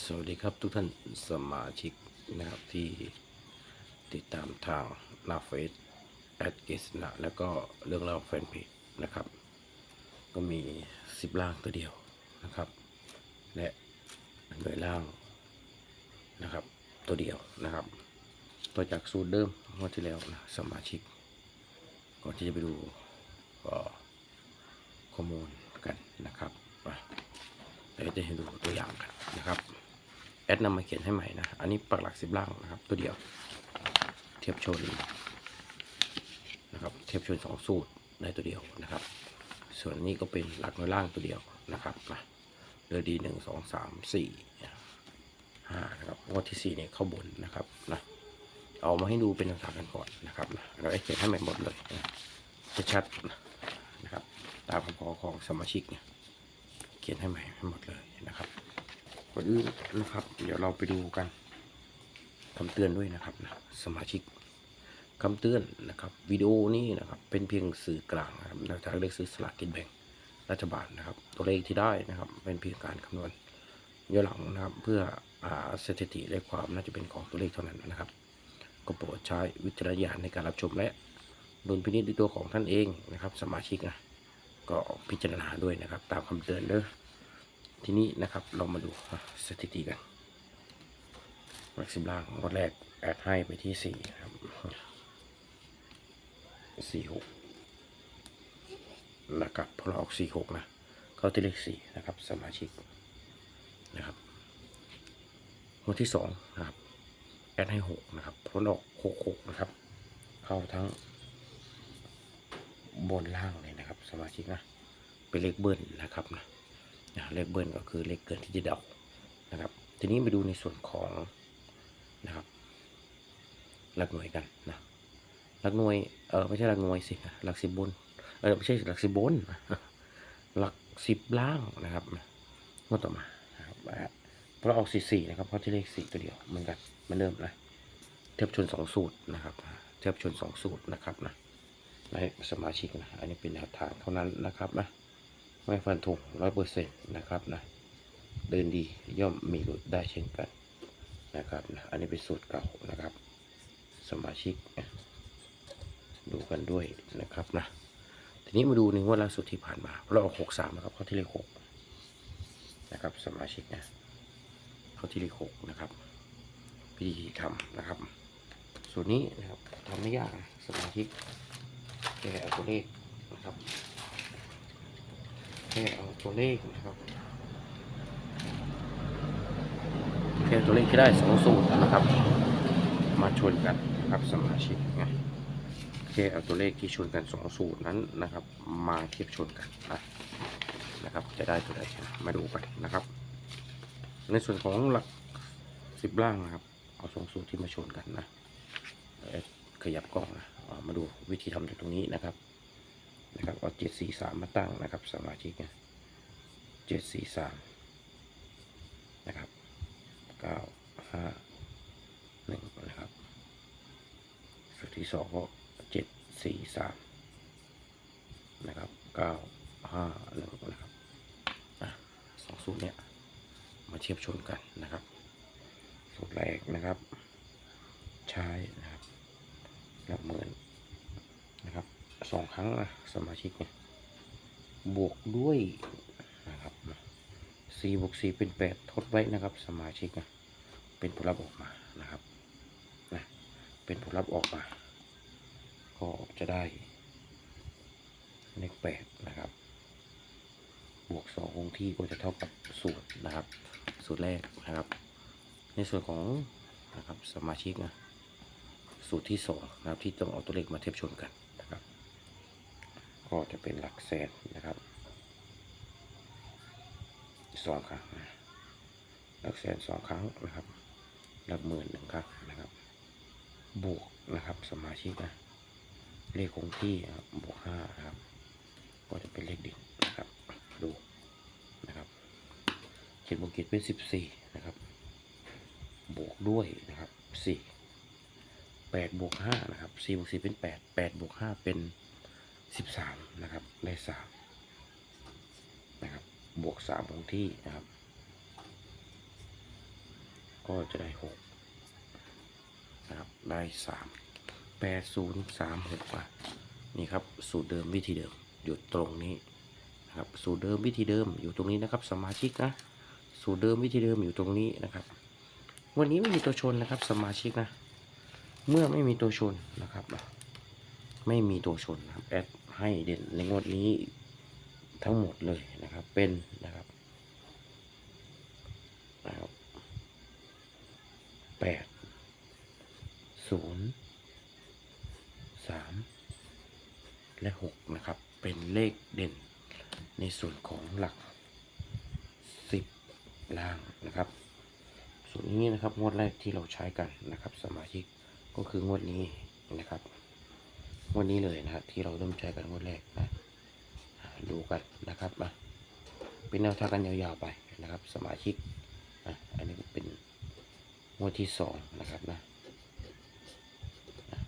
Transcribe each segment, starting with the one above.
สวัสดีครับทุกท่านสมาชิกนะครับที่ติดตามทางหน้าเฟซแอดเกสนะแล้วก็เรื่องเล่าแฟนเพจนะครับ ก็มีสิบล่างตัวเดียวนะครับ และหน่วยล่างนะครับ ตัวเดียวนะครับต่อจากสูตรเดิมงวดที่แล้วนะสมาชิก ก่อนที่จะไปดูก็ข้อมูลกันนะครับมาเดี๋ยวจะให้ดูตัวอย่างกันนะครับ ดนำมาเขียนให้ใหม่นะ อันนี้ปักหลักสิบล่างนะครับ ตัวเดียว เทียบชนนะครับ เทียบชนสองสูตรในตัวเดียวนะครับ ส่วนนี้ก็เป็นหลักน้อยล่างตัวเดียวนะครับมาเรือดีหนึ่งสองสามสี่ห้านะครับงวดที่สี่เนี่ยเข้าบนนะครับนะเอามาให้ดูเป็นทางกันก่อนนะครับนะเราเขียนให้ใหม่หมดเลยนะจะชัดนะครับ ตามคำขอของสมาชิกเนี่ยเขียนให้ใหม่ให้หมดเลยนะครับ ก่อนอื่นนะครับ เดี๋ยวเราไปดูกันคำเตือนด้วยนะครับนะสมาชิกคำเตือนนะครับวิดีโอนี้นะครับเป็นเพียงสื่อกลางนะครับแนทางเลือกซื้อสลากกินแบ่งรัฐบาลนะครับ ตัวเลขที่ได้นะครับ เป็นเพียงการคำนวณย้อนหลังนะครับ เพื่อหาสถิติและความน่าจะเป็นของตัวเลขเท่านั้นนะครับ ก็โปรดใช้วิจารณญาณในการรับชมและดุลพินิจด้วยตัวของท่านเองนะครับ สมาชิกนะก็พิจารณาด้วยนะครับ ตามคำเตือนเด้อ ทีนี้นะครับเรามาดูสถิติกันวักสิบล่างงวันแรกแอดให้ไปที่สี่ครับสี่หกนะครับพอเราออกสี่หกนะ เข้าที่เลขสี่นะครับ สมาชิกนะครับงวันที่สองนะครับ แอดให้หกนะครับผลออกหกหกนะครับ เข้าทั้งบนล่างเลยนะครับ สมาชิกนะ เป็นเลขเบิ้ลนะครับนะ เลขเบิ้ลก็คือเลขเกินที่จะเดานะครับ ทีนี้ไปดูในส่วนของนะครับหลักหน่วยกันนะหลักหน่วยเออไม่ใช่หลักหน่วยสิหลักสิบบนเออไม่ใช่หลักสิบบนหลักสิบล่างนะครับงวดต่อมานะครับเพราะออกสี่สี่นะครับเพราะที่เลขสี่ตัวเดียวเหมือนกันเหมือนเดิมนะเทียบชนสองสูตรนะครับเทียบชนสองสูตรนะครับนะให้สมาชิกนะอันนี้เป็นแนวทางเท่านั้นนะครับนะ ไม่ฟันธงร้อยเปอร์เซ็นต์นะครับนะเดินดีย่อมมีหลุดได้เช่นกันนะครับนะอันนี้เป็นสูตรเก่านะครับ สมาชิก ดูกันด้วยนะครับนะทีนี้มาดูในงวดล่าสุดที่ผ่านมาเราออกหกสามนะครับเข้าที่เลขหกนะครับสมาชิกนะเข้าที่เลขหกนะครับวิธีทำนะครับส่วนนี้นะครับทำไม่ยากนะสมาชิกแค่เอาตัวเลขนะครับ แค่เอาตัวเลขนะครับแค่ตัวเลขที่ได้สองสูตรนะครับ มาชนกันนะครับสมาชิกนะแค่เอาตัวเลขที่ชนกันสองสูตรนั้นนะครับ มาเทียบชนกันนะนะครับ จะได้ตัวใดนมาดูกันนะครับ ในส่วนของหลักสิบล่างนะครับ เอาสองสูตรที่มาชนกันนะเอ่อขยับกล้องนะมาดูวิธีทำจากตรงนี้นะครับ นะครับเอาเจ็ดสี่สามมาตั้งนะครับสมาชิกนะเจ็ดสี่สามนะครับเก้าห้าหนึ่งนะครับสูตรที่สองก็เจ็ดสี่สามนะครับเก้าห้าหนึ่งนะครับอะสองสูตรเนี้ยมาเทียบชนกันนะครับ สูตรแรกนะครับ ใช้นะครับหลักหมื่น สองครั้งนะสมาชิกเนี่ยบวกด้วยนะครับสี่บวกสี่เป็นแปดทดไว้นะครับ สมาชิกนะเป็นผลลัพธ์ออกมานะครับนะเป็นผลลัพธ์ออกมา ก็จะได้เลขแปดนะครับ บวกสองคงที่ก็จะเท่ากับสูตรนะครับ สูตรแรกนะครับ ในส่วนของนะครับสมาชิกนะสูตรที่สองนะครับที่ต้องเอาตัวเลขมาเทียบชนกัน ก็จะเป็นหลักแสนนะครับสองครั้งหลักแสนสองครั้งนะครับ หลักหมื่นหนึ่งครั้งนะครับ บวกนะครับสมาชิกนะเลขคงที่ครับบวกห้านะครับ ก็จะเป็นเลขดิ่งนะครับ ดูนะครับเขียนบวกเกียรเป็นสิบสี่นะครับ บวกด้วยนะครับสี่แปดบวกห้านะครับสี่บวกสี่เป็นแปดแปดบวกห้าเป็น สิบสามนะครับได้สามนะครับบวกสามคงที่นะครับ ก็จะได้หกนะครับได้สามแปดศูนย์สามหกอะนี่ครับสูตรเดิมวิธีเดิมอยู่ตรงนี้นะครับสูตรเดิมวิธีเดิมอยู่ตรงนี้นะครับ สมาชิกนะสูตรเดิมวิธีเดิมอยู่ตรงนี้นะครับ วันนี้ไม่มีตัวชนนะครับ สมาชิกนะ เมื่อไม่มีตัวชนนะครับ ไม่มีตัวชนนะครับแอด ให้เด่นในงวดนี้ทั้งหมดเลยนะครับเป็นนะครับนะครับแปดศูนย์สามและหกนะครับ เป็นเลขเด่นในส่วนของหลักสิบล่างนะครับ ส่วนนี้นะครับงวดแรกที่เราใช้กันนะครับ สมาชิกก็คืองวดนี้นะครับ วันนี้เลยนะครับที่เราเริ่มใช้กันงวดแรกนะดูกันนะครับนะเป็นแนวทางกันยาวๆไปนะครับ สมาชิกอะอันนี้เป็นงวดที่สองนะครับนะอะ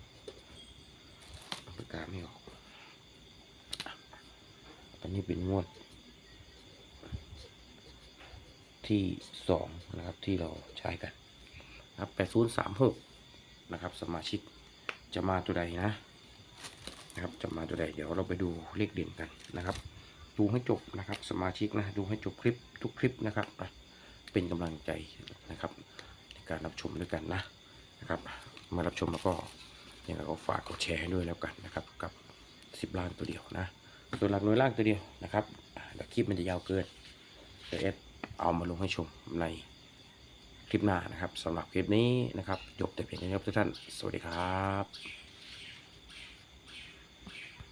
ปากกาไม่ออกอันนี้เป็นงวดที่สองนะครับที่เราใช้กันนะครับแปดศูนย์สามหกนะครับ สมาชิกจะมาตัวใดนะ นะครับจะมาตัวใดเดี๋ยวเราไปดูเลขเด่นกันนะครับ ดูให้จบนะครับ สมาชิกนะดูให้จบคลิปทุกคลิปนะครับเป็นกำลังใจนะครับ ในการรับชมด้วยกันนะนะครับ มารับชมแล้วก็อยังไงก็ฝากกดแชร์ให้ด้วยแล้วกันนะครับกับสิบล้านตัวเดียวนะตัวหลักหน่วยล่างตัวเดียวนะครับอะเดี๋ยวคลิปมันจะยาวเกินเดี๋ยวเอสเอามาลงให้ชมในคลิปหน้านะครับสำหรับคลิปนี้นะครับจบแต่เพียงเท่านี้ครับทุกท่าน สวัสดีครับ